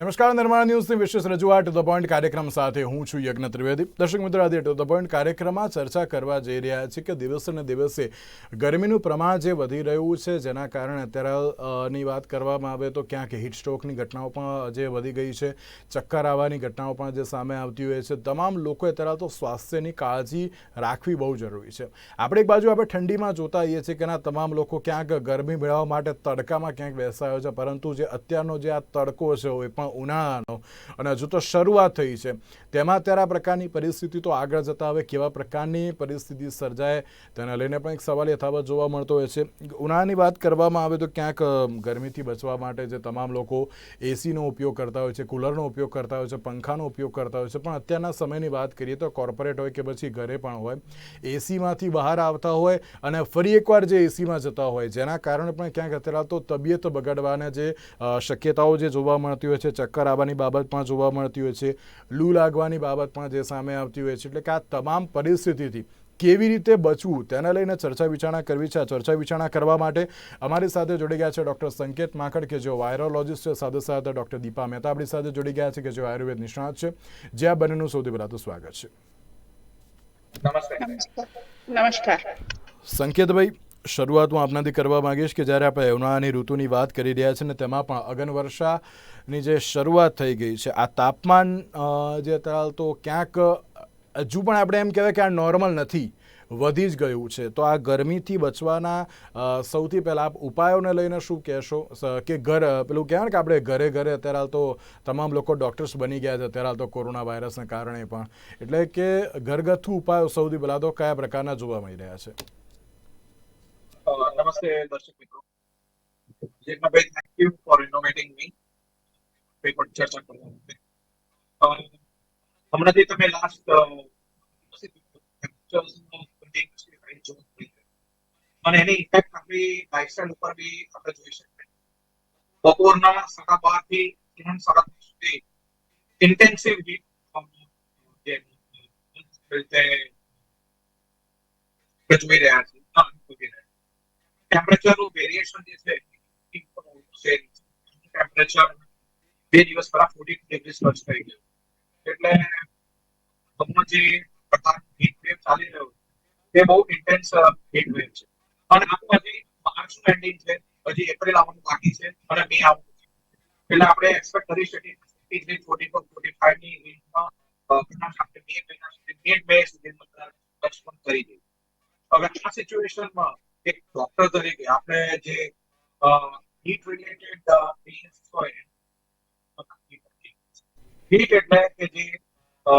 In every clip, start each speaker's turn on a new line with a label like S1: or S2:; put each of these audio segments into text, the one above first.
S1: નમસ્કાર, નિર્માણ ન્યૂઝની વિશેષ રજૂઆત ધ પોઈન્ટ કાર્યક્રમ સાથે હું છું યજ્ઞ ત્રિવેદી. દર્શક મિત્રો, આજે ધ પોઈન્ટ કાર્યક્રમમાં ચર્ચા કરવા જઈ રહ્યા છીએ કે દિવસે દિવસે ગરમીનું પ્રમાણ જે વધી રહ્યું છે, જેના કારણે અત્યારે ની વાત કરવામાં આવે તો ક્યાંક હીટ સ્ટ્રોકની ઘટનાઓ પણ જે વધી ગઈ છે. ચક્કર આવવાની ઘટનાઓ પણ જે સામે આવતી હોય છે. તમામ લોકોએ અત્યારે તો સ્વાસ્થ્યની કાળજી રાખવી બહુ જરૂરી છે. આપણે એક બાજુ આપણે ઠંડીમાં જોતા હોઈએ છીએ કે ના, તમામ લોકો ક્યાંક ગરમી મેળવવા માટે તડકામાં ક્યાંક બેસાયો છે, પરંતુ જે અત્યારનો જે આ તડકો છે, એ પણ ઉનાળાનો. અને હજુ તો શરૂઆત થઈ છે. તેમાં અત્યારે આ પ્રકારની પરિસ્થિતિ તો આગળ જતા હવે કેવા પ્રકારની પરિસ્થિતિ સર્જાય, તેને લઈને પણ એક સવાલ યથાવત જોવા મળતો હોય છે. ઉનાળાની વાત કરવામાં આવે તો ક્યાંક ગરમીથી બચવા માટે જે તમામ લોકો એસીનો ઉપયોગ કરતા હોય છે, કુલરનો ઉપયોગ કરતા હોય છે, પંખાનો ઉપયોગ કરતા હોય છે, પણ અત્યારના સમયની વાત કરીએ તો કોર્પોરેટ હોય કે પછી ઘરે પણ હોય, એસીમાંથી બહાર આવતા હોય અને ફરી એકવાર જે એસીમાં જતા હોય, જેના કારણે પણ ક્યાંક અત્યારે તો તબિયત બગાડવાના જે શક્યતાઓ જે જોવા મળતી હોય છે ચક્કર આવવાની બાબત પણ જોવા મળતી હોય છે લૂ લાગવાની બાબત પણ જે સામે આવતી હોય છે. એટલે કે આ તમામ પરિસ્થિતિથી કેવી રીતે બચવું તેના લઈને ચર્ચા વિચારણા કરવી છે. આ ચર્ચા વિચારણા કરવા માટે અમારી સાથે જોડી ગયા છે ડૉક્ટર સંકેત માખડ કે જેઓ વાયરોલોજિસ્ટ છે. સાથે સાથે ડૉક્ટર દીપા મહેતા આપણી સાથે જોડી ગયા છે કે જેઓ આયુર્વેદ નિષ્ણાત છે. જે આ બંનેનું સૌથી પહેલાં તો સ્વાગત છે.
S2: નમસ્કાર.
S1: સંકેતભાઈ શરૂઆત હું આપનાથી કરવા માંગીશ કે જ્યારે આપણે ઉનાળાની ઋતુની વાત કરી રહ્યા છીએ ને તેમાં પણ અગનવર્ષાની જે શરૂઆત થઈ ગઈ છે, આ તાપમાન જે અત્યારે તો ક્યાંક, હજુ પણ આપણે એમ કહેવાય કે આ નોર્મલ નથી, વધી જ ગયું છે. તો આ ગરમીથી બચવાના સૌથી પહેલાં આપ ઉપાયોને લઈને શું કહેશો? કે ઘર, પેલું કહેવાય કે આપણે ઘરે ઘરે અત્યારે હાલ તો તમામ લોકો ડૉક્ટર્સ બની ગયા છે, અત્યારે હાલ તો કોરોના વાયરસને કારણે પણ. એટલે કે ઘરગથ્થુ ઉપાયો સૌથી પહેલાં તો કયા પ્રકારના જોવા મળી રહ્યા છે?
S3: નમસ્તે દર્શક મિત્રો. Yagnabhai thank you for innovating me પણ ચર્ચા કરવા માટે હમણાંથી તમે લાસ્ટ અને એની ઇફેક્ટ આપણી લાઈફસ્ટાઈલ ઉપર બી આપણે જોઈ શકીએ. બપોરના સાડા બારથી ત્રણ સાડા ત્રણ સુધી ઇન્ટેન્સિવ હીટ રીતે જોઈ રહ્યા છીએ. હા, ટેમ્પરેચરનું વેરિએશન જે છે ટેમ્પરેચર બે દિવસ પહેલા ફોર્ટી ડિગ્રી ટચ થઈ ગયું. એટલે હમણાં જે હીટ વેવ ચાલી રહ્યો તે બહુ ઇન્ટેન્સ હીટ વેવ છે. અને આનું હજી માર્ચનું એન્ડિંગ છે હજી એપ્રિલ આવવાનું બાકી છે અને મે આવવાનું છે. એટલે આપણે એક્સપેક્ટ કરી શકીએ ફોર્ટી ફોર ફોર્ટી ફાઈવની રેન્જમાં ઘણા આપણે બે મહિના સુધી બે મે કદાચ પણ કરી દઈએ. હવે આ સિચ્યુએશનમાં એક ડોક્ટર તરીકે આપણે જે હીટ રિલેટેડ હોય હીટ એટલે કે જે અ,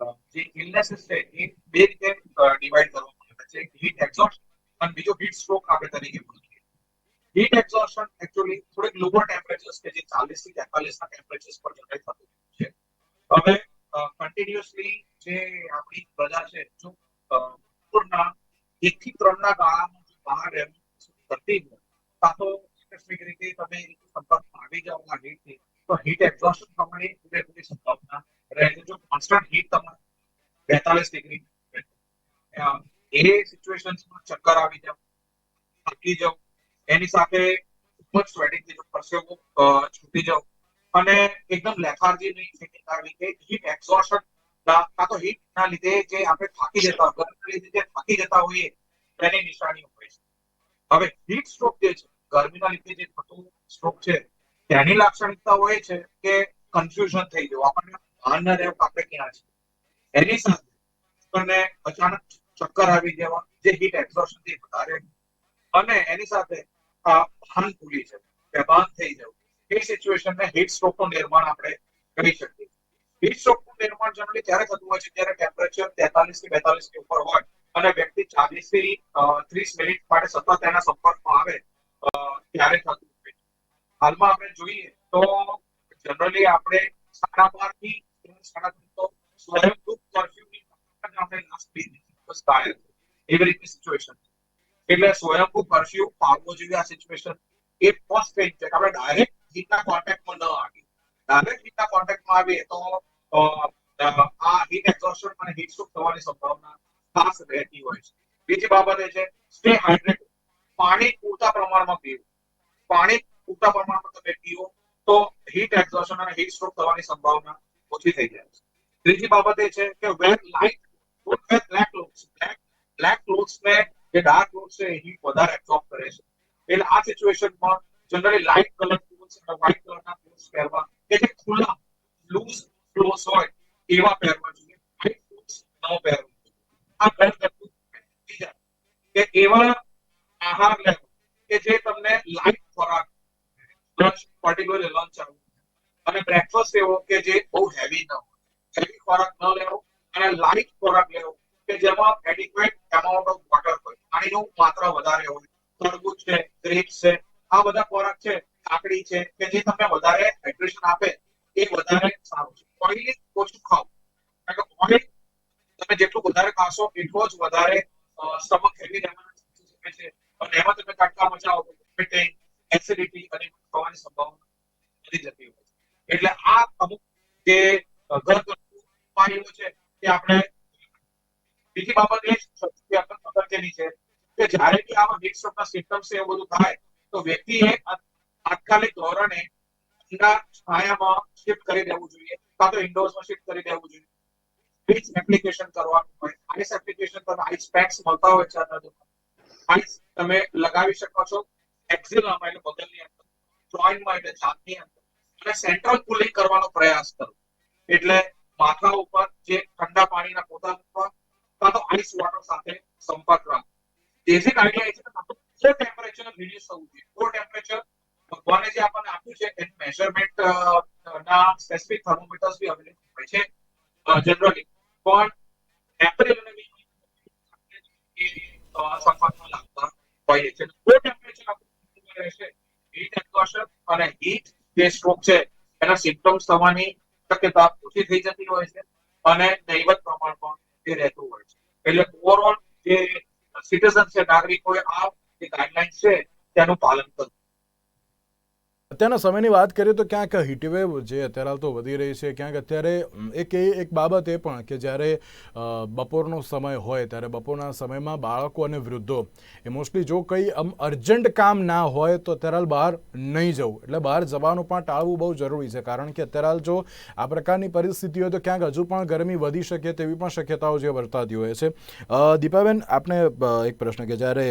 S3: અ, જે ઇલનેસીસ છે એ બે રીતે ડિવાઈડ કરવામાં આવે છે એક હીટ એક્ઝોસ્ટ અને બીજો હીટ સ્ટ્રોક આપણે તરીકે બોલીએ હીટ એક્ઝોસ્શન એકચ્યુઅલી થોડીક લોઅર ટેમ્પરેચર્સ કે જે 40 થી 43 ના ટેમ્પરેચર્સ પર જનરેટ થતું હોય છે હવે કન્ટિન્યુઅસલી જે આપણી પ્રજા છે જો અ, પૂરના એક થી ત્રણ ગાળામાં જો બહાર રહેવું કરતી હોય, કાં તો આકસ્મિક રીતે તમે સંપર્કમાં આવી જાઓ આ હીટથી તો હીટ એક્ઝોસ્શન થવાની પૂરેપૂરી સંભાવના રહે છે. જો કોન્સ્ટન્ટ હીટ તમારે બેતાલીસ ડિગ્રી એ સિચ્યુએશન્સમાં ચક્કર આવી જાવ થાકી જાવ એની સાથે ખૂબ જ સ્વેટિંગ થઈ જાવ પરસેવો છૂટી જાવ અને એકદમ લેથાર્જી નહીં ફિટિંગ આવી કે હીટ એક્ઝોસ્શન કાં તો હીટ ના લીધે જે આપણે થાકી જતા ગરમીના લીધે જે થાકી જતા હોઈએ, તેની નિશાની હોય છે. હવે હીટ સ્ટ્રોક જે છે, ગરમીના લીધે જે થતું સ્ટ્રોક છે, તેની લાક્ષણિકતા હોય છે કે કન્ફ્યુઝન થઈ જવું આપણને ભાન ના રહેવું આપણે ક્યાં છે એની સાથે આપણને અચાનક ચક્કર આવી જવા, જે હીટ એક્ઝોશનથી વધારે અને એની સાથે આ ભાન ભૂલી જવું બેભાન થઈ જવું એ સિચ્યુએશનને હીટ સ્ટ્રોકનું નિર્માણ આપણે કરી શકીએ. હીટ સ્ટ્રોકનું નિર્માણ જનરલી ત્યારે થતું હોય છે જ્યારે ટેમ્પરેચર તેતાલીસથી બેતાલીસની ઉપર હોય અને વ્યક્તિ ચાલીસથી ત્રીસ મિનિટ માટે સતત એના સંપર્કમાં આવે ત્યારે થતું હોય હાલમાં આપણે જોઈએ તો જનરલી આપણે સાડા બારથી સાડા ત્રણ તો સ્વયંભૂ કર્ફ્યુની આપણે લાસ્ટ બે દિવસ કાઢ્યા એવી રીતની સિચ્યુએશન એટલે સ્વયંભૂ કરફ્યુ પાડવો જોઈએ આ સિચ્યુએશન એ ફર્સ્ટ ફેઝ છે આપણે ડાયરેક્ટ હીટના કોન્ટેક્ટમાં ન આવીએ. ડાયરેક્ટ હીટના કોન્ટેક્ટમાં આવીએ તો આ હીટ એક્ઝોસ્શન અને હીટ સ્ટ્રોક થવાની સંભાવના ખાસ રહેતી હોય છે. બીજી બાબત એ છે સ્ટે હાઇડ્રેટ પાણી પૂરતા પ્રમાણમાં પીવું. પાણી પૂરતા પ્રમાણમાં તમે પીવો તો હીટ એક્ઝોશન અને હીટ સ્ટ્રોક થવાની સંભાવના ઓછી થઈ જાય છે. ત્રીજી બાબત એ છે કે wear light don't wear black clothes black black clothes ને, જે ડાર્ક ક્લોથ્સ છે હીટ વધારે એબ્સોર્બ કરે છે. એટલે આ સિચ્યુએશનમાં જનરલી લાઇટ કલર ક્લોથ્સ અને વ્હાઇટ કલરના ક્લોથ્સ પહેરવા કે જે ખુલ્લા લૂઝ ક્લોથ્સ હોય, એવા પહેરવા જોઈએ. ન પહેરવું આ ઘર કરતું કે એવા આહાર લેવો કે જે તમને લાઈટ ખોરાક લંચ પર્ટિક્યુલર લંચ અને બ્રેકફાસ્ટ એવો કે જે બહુ હેવી ન હોય. હેવી ખોરાક ન લેવો અને લાઇટ ખોરાક લેવો કે જેમાં એડિક્વેટ એમાઉન્ટ ઓફ વોટર હોય. પાણીનું માત્રા વધારે હોય. તરબૂચ છે ગ્રેપ્સ છે, આ બધા ખોરાક છે, કાકડી છે, કે જે તમને વધારે હાઇડ્રેશન આપે, એ વધારે સારું છે. ઓઇલી ઓછું ખાવ કારણ કે ઓઇલ તમે જેટલું વધારે ખાશો, એટલો જ વધારે સ્ટમક હેવી રહેવાના છે. અને એમાં તમે કટકા મચાવો તો એસિડિટી અને થવાની સંભાવના વધી જતી હોય એટલે આ અમુક જે ઘરગથ્થુ ઉપાયો છે તે આપણે બીજી બાબત એ સૌથી અગત્યની છે કે જ્યારે બી આવા હીટ સ્ટ્રોકના સિમ્પટમ્સ છે, એવું બધું થાય, તો વ્યક્તિએ તાત્કાલિક ધોરણે ઠંડા છાયામાં શિફ્ટ કરી દેવું જોઈએ. કાં તો ઇન્ડોર્સમાં શિફ્ટ કરી દેવું જોઈએ. આઈસ એપ્લિકેશન કરવાનું હોય આઈસ એપ્લિકેશન તમે આઈસ પેક્સ મળતા હોય છે આઈસ તમે લગાવી શકો છો એક્ઝિલામાં એટલે બગલની અંદર જોઈન્ટમાં એટલે છાતીની અંદર. અને સેન્ટ્રલ કુલિંગ કરવાનો પ્રયાસ કરો. એટલે માથા ઉપર જે ઠંડા પાણીના પોતા મૂકવા, કાં તો આઈસ વોટર સાથે સંપર્ક રાખો. બેઝિક આઈડિયા એ છે કે તમારું ટેમ્પરેચર રિડ્યુસ થવું જોઈએ. કોર ટેમ્પરેચર ભગવાને જે આપણને આપ્યું છે, એનું મેઝરમેન્ટ ના સ્પેસિફિક થર્મોમીટર્સ બી અવેલેબલ હોય છે જનરલી પણ એપ્રિલ અને મે સંપર્કમાં લાગતા હોય છે. કો ટેમ્પરેચર આપણું રહેશે હીટ એક્સોશન અને હીટ જે સ્ટ્રોક છે, એના સિમ્પટમ્સ થવાની શક્યતા ઓછી થઈ જતી હોય છે અને નહીવત પણ એ રહેતું હોય છે. એટલે ઓવરઓલ જે સિટીઝન છે, નાગરિકોએ આ જે ગાઈડલાઇન્સ છે, તેનું પાલન કરવું.
S1: અત્યારના સમયની વાત કરીએ તો ક્યાંક હીટવેવ જે અત્યારે હાલ તો વધી રહી છે ક્યાંક અત્યારે એક એ એક બાબત એ પણ કે જ્યારે બપોરનો સમય હોય ત્યારે બપોરના સમયમાં બાળકો અને વૃદ્ધો એ મોસ્ટલી જો કંઈ આમ અર્જન્ટ કામ ના હોય તો અત્યારે હાલ બહાર નહીં જવું. એટલે બહાર જવાનું પણ ટાળવું બહુ જરૂરી છે. કારણ કે અત્યારે હાલ જો આ પ્રકારની પરિસ્થિતિ હોય તો ક્યાંક હજુ પણ ગરમી વધી શકે તેવી પણ શક્યતાઓ જે વર્તાતી હોય છે. દીપાબેન આપણે એક પ્રશ્ન કે જ્યારે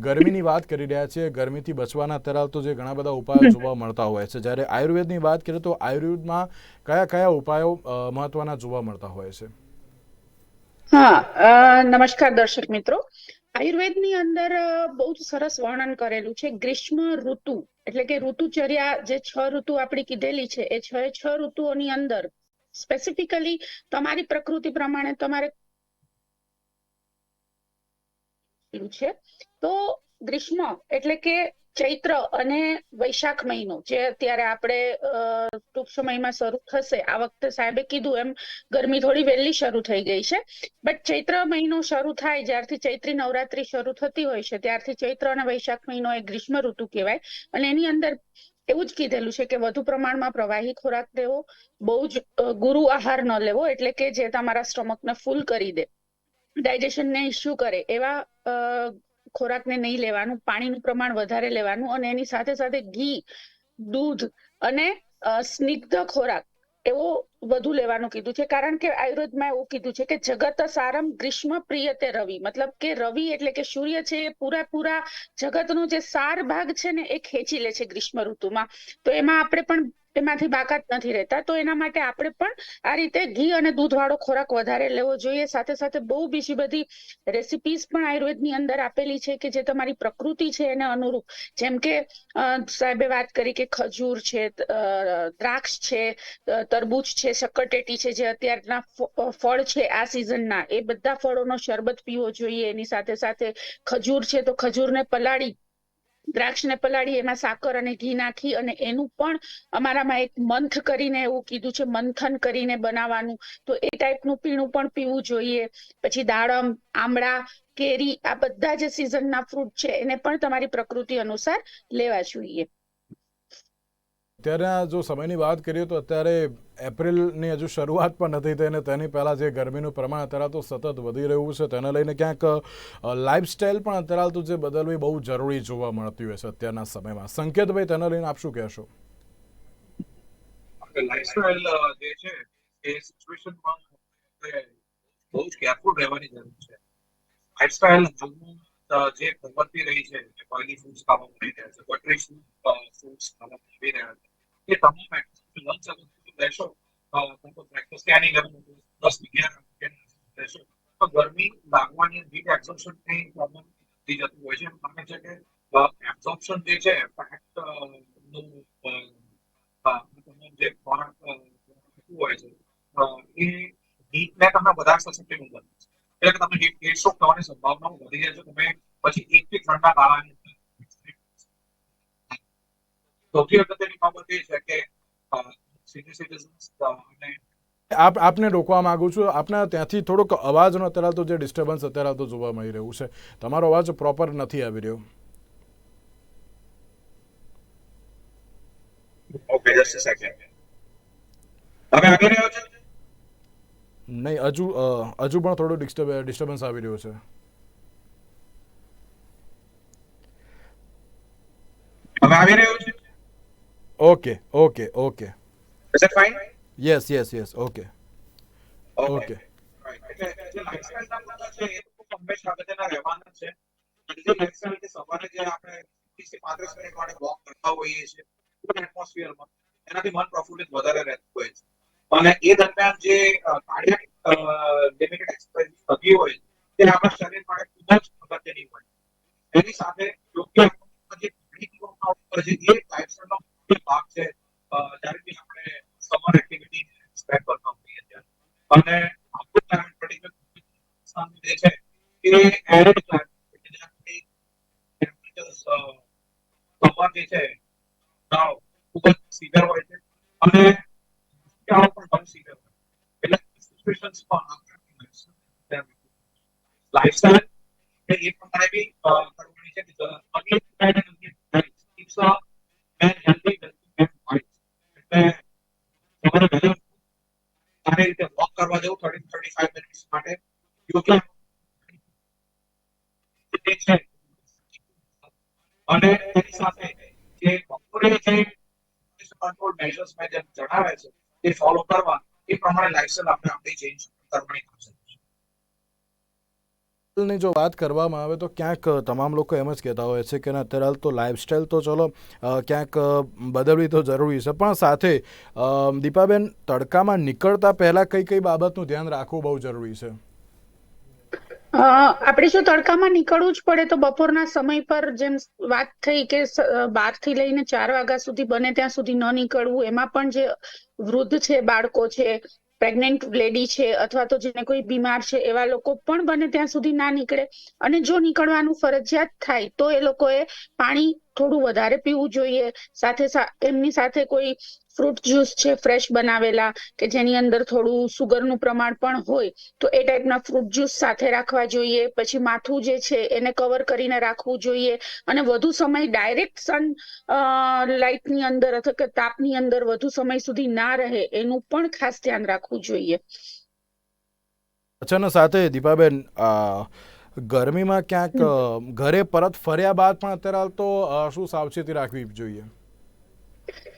S1: ગરમીની વાત કરી રહ્યા છીએ ગરમીથી બચવાના અત્યારે હાલ તો જે ઘણા બધા ઉપાયો જોવા મળતા હોય છે. જ્યારે આયુર્વેદની વાત કરીએ તો આયુર્વેદમાં કયા કયા ઉપાયો મહત્વના જોવા મળતા હોય છે?
S2: હા નમસ્કાર દર્શક મિત્રો. આયુર્વેદની અંદર બહુ સરસ વર્ણન કરેલું છે. ગ્રીષ્મ ઋતુ, એટલે કે ઋતુચર્યા જે છ ઋતુ આપણી કીધેલી છે, એ છ છ ઋતુઓની અંદર સ્પેસિફિકલી તમારી પ્રકૃતિ પ્રમાણે તમારે છે. તો ગ્રીષ્મ એટલે કે ચૈત્ર અને વૈશાખ મહિનો, જે અત્યારે આપણે ટૂંક સમયમાં શરૂ થશે. આ વખતે સાહેબે કીધું એમ, ગરમી થોડી વહેલી શરૂ થઈ ગઈ છે. બટ ચૈત્ર મહિનો શરૂ થાય જ્યારથી ચૈત્રી નવરાત્રી શરૂ થતી હોય છે, ત્યારથી ચૈત્ર અને વૈશાખ મહિનો એ ગ્રીષ્મ ઋતુ કહેવાય. અને એની અંદર એવું જ કીધેલું છે કે વધુ પ્રમાણમાં પ્રવાહી ખોરાક લેવો બહુ જ ગુરુ આહાર ન લેવો, એટલે કે જે તમારા સ્ટમકને ફૂલ કરી દે, ડાયજેશનને ઇસ્યુ કરે એવા ખોરાકને નહીં લેવાનું, પાણીનું પ્રમાણ વધારે લેવાનું અને એની સાથે સાથે ઘી, દૂધ અને સ્નિગ્ધ ખોરાક એવો વધુ લેવાનું કીધું છે. કારણ કે આયુર્વેદમાં એવું કીધું છે કે જગત સારમ ગ્રીષ્મ પ્રિયતે રવિ. મતલબ કે રવિ એટલે કે સૂર્ય છે એ પૂરા પૂરા જગતનો જે સાર ભાગ છે ને એ ખેંચી લે છે ગ્રીષ્મ ઋતુમાં. તો એમાં આપણે પણ એમાંથી બાકાત નથી રહેતા. તો એના માટે આપણે પણ આ રીતે ઘી અને દૂધ વાળો ખોરાક વધારે લેવો જોઈએ. સાથે સાથે બહુ બીજી બધી રેસિપીસ પણ આયુર્વેદની અંદર આપેલી છે કે જે તમારી પ્રકૃતિ છે એને અનુરૂપ. જેમ કે સાહેબે વાત કરી કે ખજૂર છે દ્રાક્ષ છે તરબૂચ છે શક્કરટેટી છે, જે અત્યારના ફળ છે આ સિઝનના એ બધા ફળોનો શરબત પીવો જોઈએ. એની સાથે સાથે ખજૂર છે તો ખજૂરને પલાળી દ્રાક્ષને પલાળી, એમાં સાકર અને ઘી નાખી અને એનું પણ અમારામાં એક મંથ કરીને એવું કીધું છે, મંથન કરીને બનાવવાનું. તો એ ટાઈપનું પીણું પણ પીવું જોઈએ. પછી દાડમ, આમળા, કેરી, આ બધા જે સિઝનના ફ્રૂટ છે, એને પણ તમારી પ્રકૃતિ અનુસાર લેવા જોઈએ.
S1: અત્યારના જો સમયની વાત કરીએ તો અત્યારે એપ્રિલની હજુ શરૂઆત પણ નથી થઈ અને તેની પહેલાં જે ગરમીનું પ્રમાણ અત્યારે તો સતત વધી રહ્યું છે, તેને લઈને ક્યાંક લાઇફસ્ટાઇલ પણ અત્યારે તો જે બદલવી બહુ જરૂરી જોવા મળતી હોય છે અત્યારના સમયમાં. સંકેતભાઈ, તેને લઈને આપ શું કહેશો?
S3: લાઈફસ્ટાઈલ જે છે, એ સિચ્યુએશનમાં બહુ જ કેરફુલ રહેવાની જરૂર છે. લાઈફસ્ટાઈલ જે પ્રવર્તી રહી છે ફૂડ્સ ખાવા મળી રહ્યા છે બટરી ફૂડ્સ ખાવા મળી રહ્યા છે, એ તમામ લંચ અગર તમે સ્કેનિંગ દસ અગિયાર તો ગરમી લાગવાની હીટ એબ્ઝોર્પ્શનની પ્રોબ્લેમ થઈ જતું હોય છે. એનું છે કે એબ્ઝોર્પ્શન જે છે ફેટનું જે ખોરાક હોય છે એ હીટને તમને વધારે સસેપ્ટેબલ બનાવે છે. એટલે કે તમે હીટ હીટ સ્ટ્રોક થવાની સંભાવનાઓ વધી જાય છે. તમે પછી એક થી ત્રણના ગાળાની સૌથી અગત્યની બાબત એ છે કે સિનિયર સિટીઝન્સ
S1: આપ આપને રોકવા માંગુ છું આપના ત્યાંથી થોડોક અવાજનો અત્યારે તો જે ડિસ્ટર્બન્સ અત્યારે તો જોવા મળી રહ્યું છે. તમારો અવાજ પ્રોપર નથી આવી રહ્યો.
S3: ઓકે જસ્ટ સેકન્ડ હવે આવી રહ્યો છે?
S1: નહીં હજુ હજુ પણ થોડું ડિસ્ટર્બ ડિસ્ટર્બન્સ આવી રહ્યું છે.
S3: હવે આવી રહ્યો છે?
S1: Okay okay okay
S3: is that
S1: fine?
S3: Yes, yes, yes. Okay. છે અને જે લાઇફસ્ટાઇલ કે સવારે જે આપણે 30 થી 35 મિનિટ માટે વોક કરતા હોઈએ છીએ એટમોસ્ફિયરમાં એનાથી મન પ્રફુલ્લિત વધારે રહેતું હોય છે અને એ દરમિયાન જે કાર્ડિયક લિમિટેડ એક્સરસાઇઝ થતી હોય તે આપણા શરીર માટે ખૂબ જ અગત્યની હોય એની સાથે યોગ્ય જે છે એ લાઇફસ્ટાઇલનો ભાગ છે જ્યારે આપણે સમર એક્ટિવિટી સ્પેન્ડ કરતા હોઈએ ત્યારે અને આપણું ક્લાઇમેટ પ્રેડિક્શન છે એ એરિડ ક્લાઇમેટ એટલે જ્યાંથી ટેમ્પરેચર્સ હોય છે. અને શિયાળો પણ હોય. એટલે સિચ્યુએશન્સ પણ લાઈફસ્ટાઈલ એ પ્રમાણે બી કરવાની છે કે એ ફોલો કરવા, એ પ્રમાણે લાઇફસ્ટાઈલ આપણે આપણી ચેન્જ કરવાની થશે
S1: ની જો વાત કરવામાં આવે તો ક્યાંક તમામ લોકો એમ જ કહેતા હોય છે કે ના, અત્યારે હાલ તો લાઇફસ્ટાઈલ તો ચલો ક્યાંક બદલવી તો જરૂરી છે. પણ સાથે દીપાબેન, તડકામાં નીકળતા પહેલાં કઈ કઈ બાબતનું ધ્યાન રાખવું બહુ જરૂરી છે?
S2: આપણે જો તડકામાં નીકળવું જ પડે તો બપોરના સમય પર જેમ વાત થઈ કે બારથી લઈને ચાર વાગ્યા સુધી બને ત્યાં સુધી ન નીકળવું, એમાં પણ જે વૃદ્ધ છે, બાળકો છે, પ્રેગ્નેન્ટ લેડી છે અથવા તો જેને કોઈ બીમાર છે, એવા લોકો પણ બને ત્યાં સુધી ના નીકળે. અને જો નીકળવાનું ફરજિયાત થાય તો એ લોકોએ પાણી થોડું વધારે પીવું જોઈએ. સાથે એમની સાથે કોઈ ફ્રૂટ જ્યુસ છે ફ્રેશ બનાવેલા કે જેની અંદર થોડું સુગરનું પ્રમાણ પણ હોય તો એ ટાઈપના ફ્રૂટ જ્યુસ સાથે રાખવા જોઈએ. પછી માથું જે છે એને કવર કરીને રાખવું જોઈએ. અને વધુ સમય ડાયરેક્ટ સન લાઇટની અંદર અથવા કે તાપની અંદર વધુ સમય સુધી ના રહે એનું પણ ખાસ ધ્યાન રાખવું જોઈએ.
S1: અચ્છા સાથે દીપાબેન ગરમીમાં ક્યાંક ઘરે પરત ફર્યા બાદ પણ અત્યારે હાલ તો શું સાવચેતી રાખવી જોઈએ?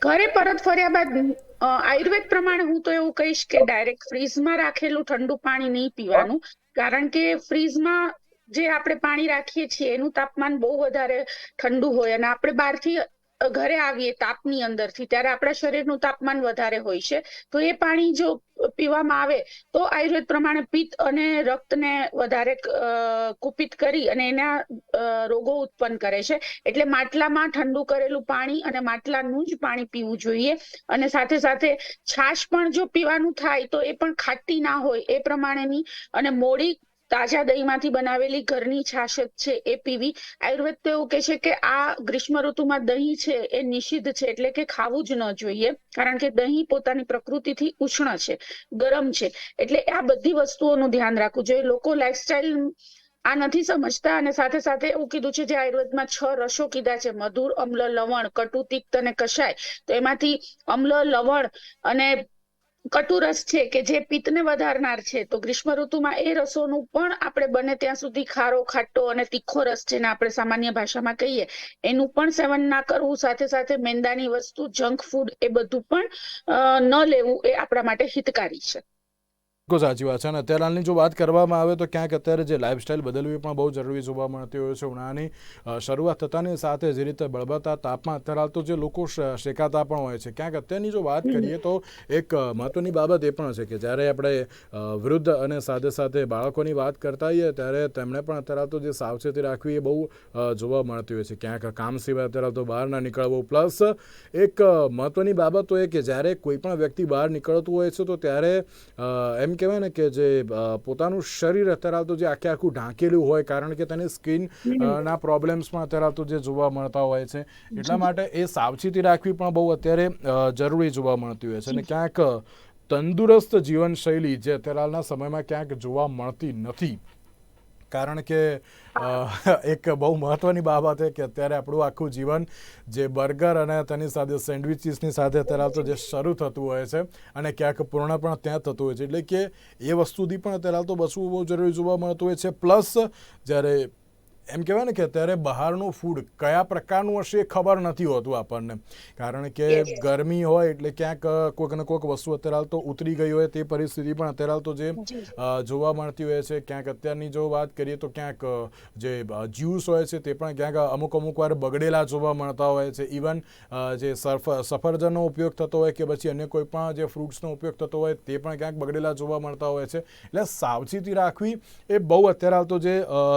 S2: ઘરે પરત ફર્યા બાદ આયુર્વેદ પ્રમાણે હું તો એવું કહીશ કે ડાયરેક્ટ ફ્રીઝમાં રાખેલું ઠંડુ પાણી નહીં પીવાનું. કારણ કે ફ્રીઝમાં જે આપણે પાણી રાખીએ છીએ, એનું તાપમાન બહુ વધારે ઠંડુ હોય અને આપણે બહારથી ઘરે આવીએ તાપની અંદરથી, ત્યારે આપણા શરીરનું તાપમાન વધારે હોય છે. તો એ પાણી જો પીવામાં આવે, તો આયુર્વેદ પ્રમાણે પિત્ત અને રક્તને વધારે કુપિત કરી અને એના રોગો ઉત્પન્ન કરે છે. એટલે માટલામાં ઠંડુ કરેલું પાણી અને માટલાનું જ પાણી પીવું જોઈએ. અને સાથે સાથે છાશ પણ જો પીવાનું થાય, તો એ પણ ખાટી ના હોય એ પ્રમાણેની અને મોડી તાજા દહીંમાંથી બનાવેલી ઘરની છાશત છે એ પીવી. આયુર્વેદ તો એવું કહે છે કે આ ગ્રીષ્મ ઋતુમાં દહીં છે એ નિષિદ્ધ છે, એટલે કે ખાવું જ ન જોઈએ, કારણ કે દહીં પોતાની પ્રકૃતિથી ઉષ્ણ છે, ગરમ છે. એટલે આ બધી વસ્તુઓનું ધ્યાન રાખવું જોઈએ. લોકો લાઈફસ્ટાઈલ આ નથી સમજતા અને સાથે સાથે એવું કીધું છે જે આયુર્વેદમાં છ રસો કીધા છે, મધુર, અમ્લ, લવણ કટુ તિક્ત અને કષાય તો એમાંથી અમ્લ, લવણ અને કટુરસ છે કે જે પિત્તને વધારનાર છે. તો ગ્રીષ્મ ઋતુમાં એ રસોનું પણ આપણે બને ત્યાં સુધી ખારો, ખાટો અને તીખો રસ જેને આપણે સામાન્ય ભાષામાં કહીએ, એનું પણ સેવન ના કરવું, સાથે સાથે મેંદાની વસ્તુ, જંક ફૂડ એ બધું પણ ન લેવું એ આપણા માટે હિતકારી છે.
S1: બિલકુલ સાચી વાત છે. અને અત્યારે જો વાત કરવામાં આવે તો ક્યાંક અત્યારે જે લાઇફસ્ટાઇલ બદલવી પણ બહુ જરૂરી જોવા મળતી હોય છે. ઉનાળાની શરૂઆત થતાની સાથે જે રીતે બળબડતા તાપમાં અત્યારે હાલ તો જે લોકો શેકાતા પણ હોય છે. ક્યાંક અત્યારની જો વાત કરીએ તો એક મહત્વની બાબત એ પણ છે કે જ્યારે આપણે વૃદ્ધ અને સાથે સાથે બાળકોની વાત કરતા હોઈએ ત્યારે તેમણે પણ અત્યારે તો જે સાવચેતી રાખવી એ બહુ જોવા મળતી હોય છે. ક્યાંક કામ સિવાય અત્યારે તો બહાર ના નીકળવું. પ્લસ એક મહત્વની બાબત એ કે જ્યારે કોઈ પણ વ્યક્તિ બહાર નીકળતું હોય છે તો ત્યારે અ, એમ કહેવાય ને કે જે પોતાનું શરીર અત્યારે હાલ તો જે આખે આખું ઢાંકેલું હોય કારણ કે તેની સ્કિન ના પ્રોબ્લેમ્સમાં અત્યારે હાલ તો જે જોવા મળતા હોય છે. એટલા માટે એ સાવચેતી રાખવી પણ બહુ અત્યારે જરૂરી જોવા મળતી હોય છે. અને ક્યાંક તંદુરસ્ત જીવનશૈલી જે અત્યારે હાલના સમયમાં ક્યાંક જોવા મળતી નથી. કારણ કે એક બહુ મહત્વની બાબત છે કે અત્યારે આપણું આખું જીવન જે બર્ગર અને તેની સાથે સેન્ડવિચીસની સાથે અત્યારે હાલ તો જે શરૂ થતું હોય છે અને ક્યાંક પૂર્ણ પણ ત્યાં થતું હોય છે. એટલે કે એ વસ્તુથી પણ અત્યારે હાલ તો બચવું બહુ જરૂરી જોવા મળતું હોય છે. પ્લસ જ્યારે એમ કહેવાય ને કે અત્યારે બહારનું ફૂડ કયા પ્રકારનું હશે એ ખબર નથી હોતું આપણને. કારણ કે ગરમી હોય એટલે ક્યાંક કોઈક ને કોઈક વસ્તુ અત્યારે હાલ તો ઉતરી ગઈ હોય તે પરિસ્થિતિ પણ અત્યારે હાલ તો જે જોવા મળતી હોય છે. ક્યાંક અત્યારની જો વાત કરીએ તો ક્યાંક જે જ્યુસ હોય છે તે પણ ક્યાંક અમુક અમુક વાર બગડેલા જોવા મળતા હોય છે. ઇવન જે સફ સફરજનનો ઉપયોગ થતો હોય કે પછી અન્ય કોઈ પણ જે ફ્રૂટ્સનો ઉપયોગ થતો હોય તે પણ ક્યાંક બગડેલા જોવા મળતા હોય છે. એટલે સાવચેતી રાખવી એ બહુ અત્યારે હાલ તો જે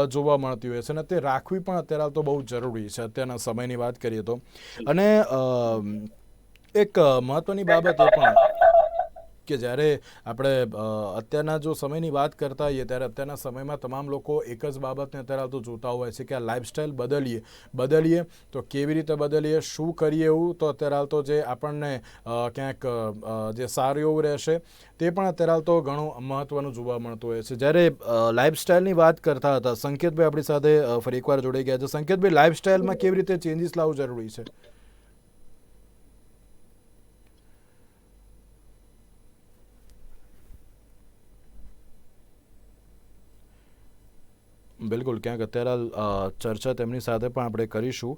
S1: જોવા મળતી હોય છે. અને તે રાખવી પણ અત્યારે તો બહુ જરૂરી છે. અત્યારના સમયની વાત કરીએ તો. અને એક મહત્વની બાબત પણ કે જ્યારે આપણે અત્યારના જો સમયની વાત કરતા હોઈએ ત્યારે અત્યારના સમયમાં તમામ લોકો એક જ બાબતને અત્યારે તો જોતા હોય છે કે આ લાઇફસ્ટાઈલ બદલીએ. બદલીએ તો કેવી રીતે બદલીએ? શું કરીએ એવું? તો અત્યારે હાલ તો જે આપણને ક્યાંક જે સારું એવું રહેશે તે પણ અત્યારે હાલ તો ઘણું મહત્ત્વનું જોવા મળતું હોય છે. જ્યારે લાઇફસ્ટાઈલની વાત કરતા હતા, સંકેતભાઈ આપણી સાથે ફરી એકવાર જોડાઈ ગયા છે. સંકેતભાઈ લાઇફસ્ટાઈલમાં કેવી રીતે ચેન્જીસ લાવવું જરૂરી છે? બિલકુલ ક્યાંક અત્યારે ચર્ચા તેમની સાથે પણ આપણે કરીશું.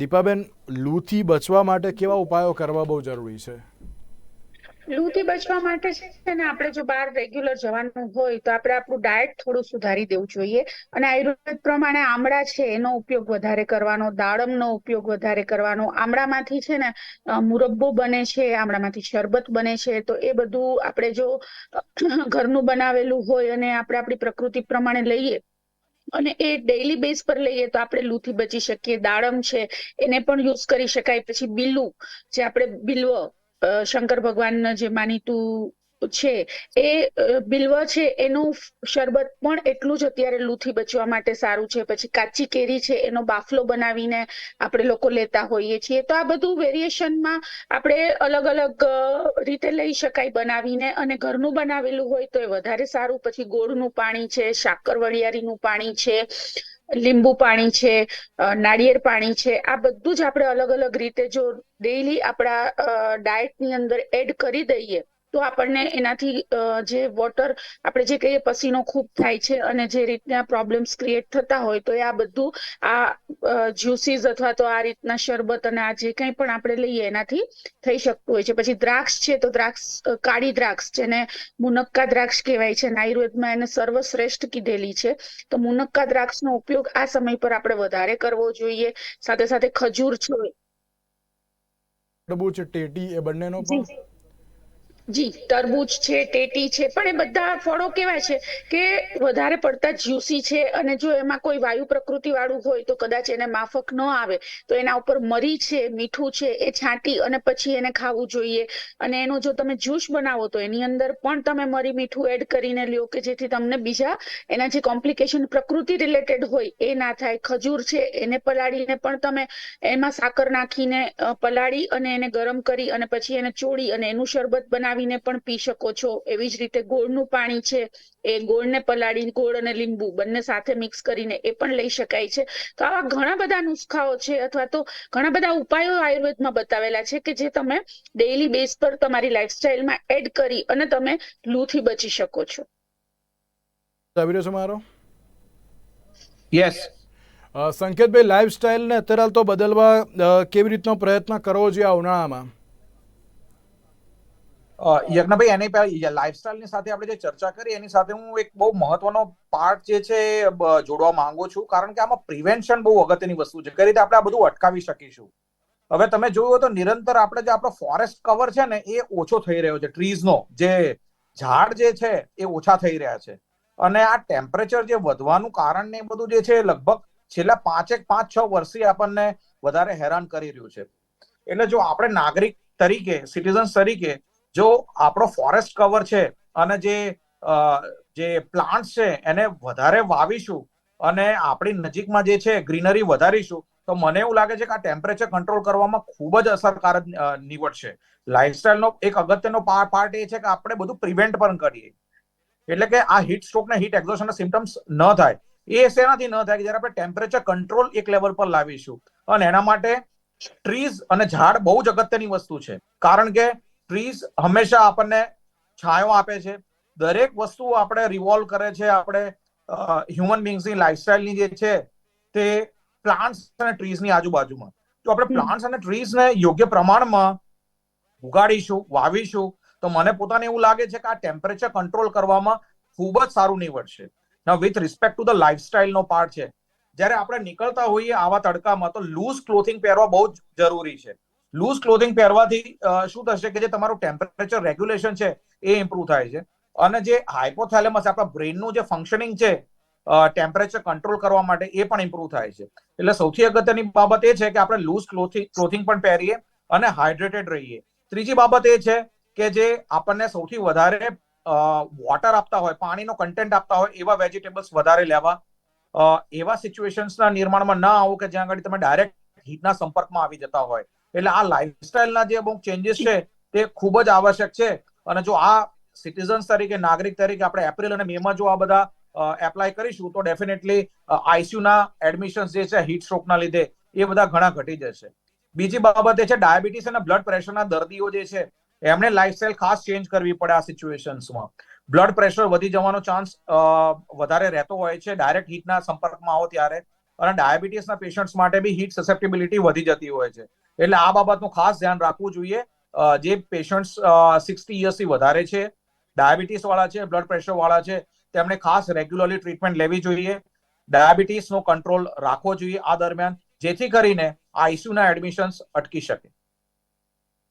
S1: દીપાબેન, લૂથી બચવા માટે કેવા ઉપાયો કરવા બહુ જરૂરી છે?
S2: લૂથી બચવા માટે છે ને, આપણે જો બહાર રેગ્યુલર જવાનું હોય તો આપણે આપણું ડાયટ થોડું સુધારી દેવું જોઈએ. અને આયુર્વેદ પ્રમાણે આમળા છે, એનો ઉપયોગ વધારે કરવાનો, દાડમનો ઉપયોગ વધારે કરવાનો. આમળામાંથી છે ને મુરબ્બો બને છે, આમળામાંથી શરબત બને છે, તો એ બધું આપણે જો ઘરનું બનાવેલું હોય અને આપણે આપણી પ્રકૃતિ પ્રમાણે લઈએ અને એ ડેઈલી બેઝ પર લઈએ તો આપણે લૂથી બચી શકીએ, દાડમ છે, એને પણ યુઝ કરી શકાય. પછી બિલુ જે આપણે બિલ્વ શંકર ભગવાનના જે માનીતું છે. એ બિલ્વ છે, એનું શરબત પણ એટલું જ અત્યારે લૂથી બચવા માટે સારું છે. પછી કાચી કેરી છે, એનો બાફલો બનાવીને આપણે લોકો લેતા હોઈએ છીએ. તો આ બધું વેરિએશનમાં આપણે અલગ અલગ રીતે લઈ શકાય બનાવીને અને ઘરનું બનાવેલું હોય તો એ વધારે સારું. પછી ગોળનું પાણી છે, સાકર વરિયાળીનું પાણી છે, લીંબુ પાણી છે નાળિયેર પાણી છે. આ બધું જ આપણે અલગ અલગ રીતે જો ડેઈલી આપણા ડાયટની અંદર એડ કરી દઈએ તો આપણને એનાથી જે વોટર આપણે જે કહીએ પસીનો ખૂબ થાય છે અને જે રીતના પ્રોબ્લેમ્સ ક્રિએટ થતા હોય તો એ આ બધું આ જ્યુસીસ અથવા તો આ રીતના શરબત અને આ જે કંઈ પણ આપણે લઈએ એનાથી થઈ શકતું હોય છે. પછી દ્રાક્ષ છે તો દ્રાક્ષ કાળી દ્રાક્ષ જેને મુનક્કા દ્રાક્ષ કહેવાય છે અને આયુર્વેદમાં એને સર્વશ્રેષ્ઠ કીધેલી છે. તો મુનક્કા દ્રાક્ષનો ઉપયોગ આ સમય પર આપણે વધારે કરવો જોઈએ. સાથે સાથે ખજૂર છે.
S1: તરબૂચ ટેટી એ બંનેનો પણ
S2: જી, તરબૂચ છે, ટેટી છે, પણ એ બધા ફળો કેવા છે કે વધારે પડતા જ્યુસી છે અને જો એમાં કોઈ વાયુ પ્રકૃતિ વાળું હોય તો કદાચ એને માફક ન આવે, તો એના ઉપર મરી છે, મીઠું છે, એ છાંટી અને પછી એને ખાવું જોઈએ. અને એનો જો તમે જ્યુસ બનાવો તો એની અંદર પણ તમે મરી મીઠું એડ કરીને લ્યો કે જેથી તમને બીજા એના જે કોમ્પ્લિકેશન પ્રકૃતિ રિલેટેડ હોય એ ના થાય. ખજૂર છે, એને પલાળીને પણ તમે એમાં સાકર નાખીને પલાળી અને એને ગરમ કરી અને પછી એને ચોળી અને એનું શરબત બનાવી બનાવીને પણ પી શકો છો. એવી જ રીતે ગોળનું પાણી છે એ ગોળને પલાળી ગોળ અને લીંબુ બંને સાથે મિક્સ કરીને એ પણ લઈ શકાય છે. તો આવા ઘણા બધા નુસ્ખાઓ છે અથવા તો ઘણા બધા ઉપાયો આયુર્વેદમાં બતાવેલા છે કે જે તમે ડેઈલી બેઝ પર તમારી લાઈફસ્ટાઈલમાં એડ કરી અને તમે લૂથી બચી શકો છો.
S1: આવી રહ્યો છે મારો
S3: યસ
S1: સંકેતભાઈ લાઈફસ્ટાઈલને અત્યારે તો બદલવા કેવી રીતનો પ્રયત્ન કરવો જોઈએ આ ઉનાળામાં?
S4: યજ્ઞભાઈ એની પહેલા લાઈફસ્ટાઈલની સાથે આપણે જે ચર્ચા કરી, એની સાથે હું એક બહુ મહત્વનો પાર્ટ જે છે જોડવા માંગુ છું. કારણ કે આમાં પ્રિવેન્શન બહુ અગત્યની વસ્તુ છે. કઈ રીતે આપણે આ બધું અટકાવી શકીશું? હવે તમે જોયું તો નિરંતર આપણે જે આપણો ફોરેસ્ટ કવર છે ને, એ ઓછો થઈ રહ્યો છે. ટ્રીઝનો જે ઝાડ જે છે, એ ઓછા થઈ રહ્યા છે. અને આ ટેમ્પરેચર જે વધવાનું કારણ ને એ બધું જે છે લગભગ છેલ્લા પાંચેક, પાંચ, છ વર્ષથી આપણને વધારે હેરાન કરી રહ્યું છે. એટલે જો આપણે નાગરિક તરીકે સિટીઝન્સ તરીકે જો આપણો ફોરેસ્ટ કવર છે અને જે જે પ્લાન્ટ છે એને વધારે વાવીશું અને આપણી નજીકમાં જે છે ગ્રીનરી વધારીશું, તો મને એવું લાગે છે કે આ ટેમ્પરેચર કંટ્રોલ કરવામાં ખૂબ જ અસરકારક નીવડશે લાઇફસ્ટાઇલનો એક અગત્યનો પાર્ટ એ છે કે આપણે બધું પ્રિવેન્ટ પણ કરીએ. એટલે કે આ હીટ સ્ટ્રોક ને હીટ એક્ઝોશનના સિમ્ટમ્સ ન થાય. એ શેનાથી ન થાય કે જ્યારે આપણે ટેમ્પરેચર કંટ્રોલ એક લેવલ પર લાવીશું. અને એના માટે ટ્રીઝ અને ઝાડ બહુ જ અગત્યની વસ્તુ છે. કારણ કે ટ્રીઝ હંમેશા આપણને છાંયો આપે છે. દરેક વસ્તુ આપણે રિવોલ્વ કરે છે આપણે હ્યુમન બિંગ્સની લાઈફસ્ટાઈલની જે છે તે પ્લાન્ટ્સ અને ટ્રીઝની આજુબાજુમાં. જો આપણે. પ્લાન્ટ્સ અને ટ્રીઝને યોગ્ય પ્રમાણમાં ઉગાડીશું વાવીશું તો મને પોતાને એવું લાગે છે કે આ ટેમ્પરેચર કંટ્રોલ કરવામાં ખૂબ જ સારું નીવડશે. ના વિથ રિસ્પેક્ટ ટુ ધ લાઈફસ્ટાઈલનો પાર્ટ છે જ્યારે આપણે નીકળતા હોઈએ આવા તડકામાં તો લૂઝ ક્લોથિંગ પહેરવા બહુ જ જરૂરી છે. લૂઝ ક્લોથિંગ પહેરવાથી શું થશે કે જે તમારું ટેમ્પરેચર રેગ્યુલેશન છે એ ઇમ્પ્રુવ થાય છે. અને જે હાઇપોથેલેમસ આપણા બ્રેનનું જે ફંક્શનિંગ છે ટેમ્પરેચર કંટ્રોલ કરવા માટે એ પણ ઇમ્પ્રુવ થાય છે. એટલે સૌથી અગત્યની બાબત એ છે કે આપણે લૂઝ ક્લોથિંગ ક્લોથિંગ પણ પહેરીએ અને હાઇડ્રેટેડ રહીએ. ત્રીજી બાબત એ છે કે જે આપણને સૌથી વધારે વોટર આપતા હોય, પાણીનો કન્ટેન્ટ આપતા હોય, એવા વેજીટેબલ્સ વધારે લેવા એવા સિચ્યુએશન્સના નિર્માણમાં ના આવું કે જ્યાં આગળ તમે ડાયરેક્ટ હીટના સંપર્કમાં આવી જતા હોય. એટલે આ લાઈફસ્ટાઈલના જે અમુક ચેન્જીસ છે, તે ખૂબ જ આવશ્યક છે. અને જો આ સિટીઝન્સ તરીકે, નાગરિક તરીકે આપણે એપ્રિલ અને મેમાં જો આ બધા એપ્લાય કરીશું, તો ડેફિનેટલી આઈસીયુના એડમિશન્સ જે છે હીટ સ્ટ્રોકના લીધે, એ બધા ઘણા ઘટી જશે. બીજી બાબત એ છે ડાયાબિટીસ અને બ્લડ પ્રેશરના દર્દીઓ જે છે, એમણે લાઈફસ્ટાઈલ ખાસ ચેન્જ કરવી પડે આ સિચ્યુએશન્સમાં બ્લડ પ્રેશર વધી જવાનો ચાન્સ વધારે રહેતો હોય છે ડાયરેક્ટ હીટના સંપર્કમાં આવો ત્યારે. અને ડાયાબિટીસના પેશન્ટ્સ માટે બી હીટ સસેપ્ટેબિલિટી વધી જતી હોય છે. એટલે આ બાબતનું ખાસ ધ્યાન રાખવું જોઈએ. જે પેશન્ટ્સ સિક્સટી યર્સથી વધારે છે ડાયાબિટીસ વાળા છે બ્લડ પ્રેશર વાળા છે તેમણે ખાસ રેગ્યુલરલી ટ્રીટમેન્ટ લેવી જોઈએ. ડાયાબિટીસનો કંટ્રોલ રાખવો જોઈએ આ દરમિયાન, જેથી કરીને આ ઇસ્યુના એડમિશન્સ અટકી શકે.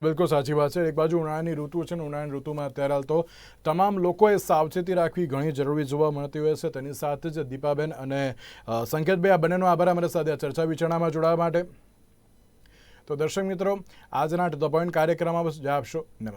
S1: બિલકુલ સાચી વાત છે. એક બાજુ ઉનાળાની ઋતુ છે ઉનાળાની ઋતુમાં અત્યારે હાલ તો તમામ લોકોએ સાવચેતી રાખવી ઘણી જરૂરી જોવા મળતી હોય છે. તેની સાથે જ દીપાબેન અને સંકેતભાઈ, આ બંનેનો આભાર અમારી સાથે ચર્ચા વિચારણામાં જોડાવા માટે. તો દર્શક મિત્રો આજના ધ પોઈન્ટ કાર્યક્રમમાં બસ જ આપશો. નમસ્કાર